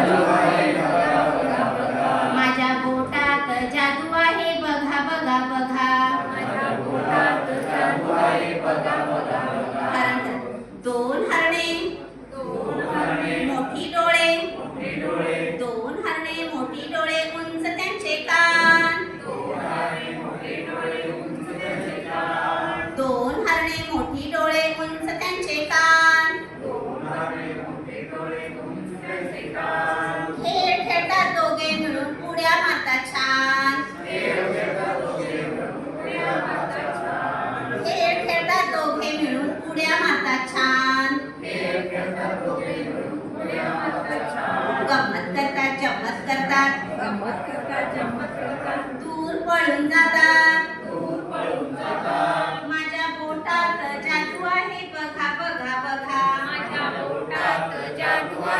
माझ्या खेळ खेळतात दोघे मिळून उड्या मारतात छान. खेळ खेळतात दोघे मिळून उड्या मारतात छान. गंमत करतात जम्मत करतात दूर पळून जातात माझ्या बोटात जादू आहे बघा बघा बघा माझ्या बोटात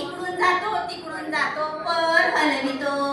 इकडून जातो तिकडून जातो पर हलवितो.